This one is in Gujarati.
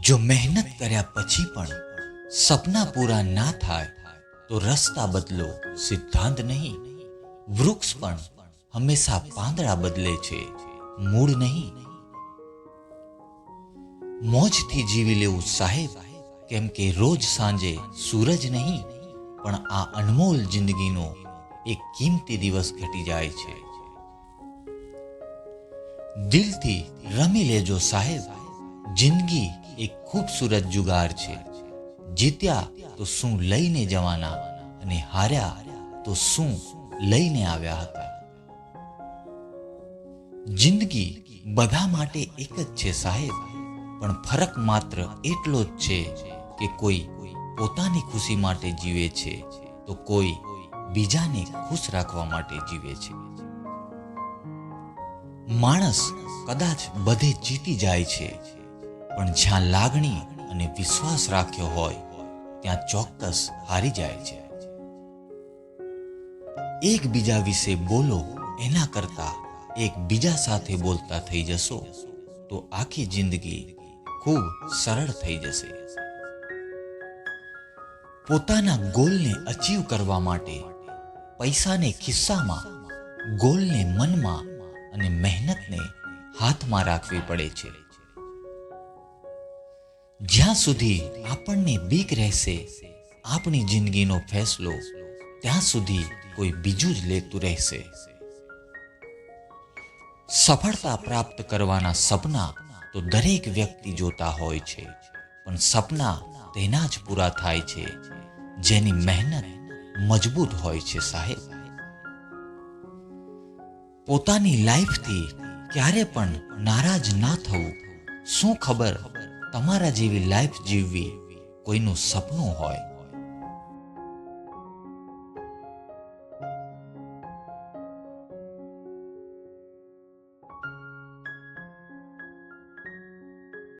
જો મહેનત કર્યા પછી પણ સપના પૂરા ના થાય તો રસ્તા બદલો સિદ્ધાંત નહીં વૃક્ષ પણ હંમેશા પાંદડા બદલે છે મૂળ નહીં મોજથી જીવી લેવું સાહેબ કેમ કે રોજ સાંજે સૂરજ નહીં પણ આ અનમોલ જિંદગીનો એક કિંમતી દિવસ ઘટી જાય છે દિલથી રમી લેજો સાહેબ જિંદગી એક ખૂબસૂરત જુગાર છે. જીત્યા તો શું લઈને જવાના અને હાર્યા તો શું લઈને આવ્યા હતા. જિંદગી બધા માટે એક જ છે સાહેબ, પણ ફરક માત્ર એટલો જ છે કે કોઈ પોતાની ખુશી માટે જીવે છે તો કોઈ બીજાને ખુશ રાખવા માટે જીવે છે. માણસ કદાચ બધે જીતી જાય છે પણ જ્યાં લાગણી અને વિશ્વાસ રાખ્યો હોય, ત્યાં ચોક્કસ હારી જાય છે. એકબીજા વિશે બોલો, એના કરતા એકબીજા સાથે બોલતા થઈ જશો, તો આખી જિંદગી ખૂબ સરળ થઈ જશે. પોતાના ગોલને અચીવ કરવા માટે પૈસાને ખિસ્સામાં, ગોલને મનમાં અને મહેનતને હાથમાં રાખવી પડે છે. જ્યાં સુધી આપણને બીક રહેશે, આપણી જિંદગીનો ફેસલો ત્યાં સુધી કોઈ બીજું જ લેતું રહેશે. સફળતા પ્રાપ્ત કરવાના સપના તો દરેક વ્યક્તિ જોતા હોય છે, પણ સપના તેના જ પૂરા થાય છે, જેની મહેનત મજબૂત હોય છે સાહેબ. પોતાની લાઈફથી ક્યારે પણ નારાજ ના થવું, શું ખબર તમારા જેવી લાઈફ જીવવી કોઈનું સપનું હોય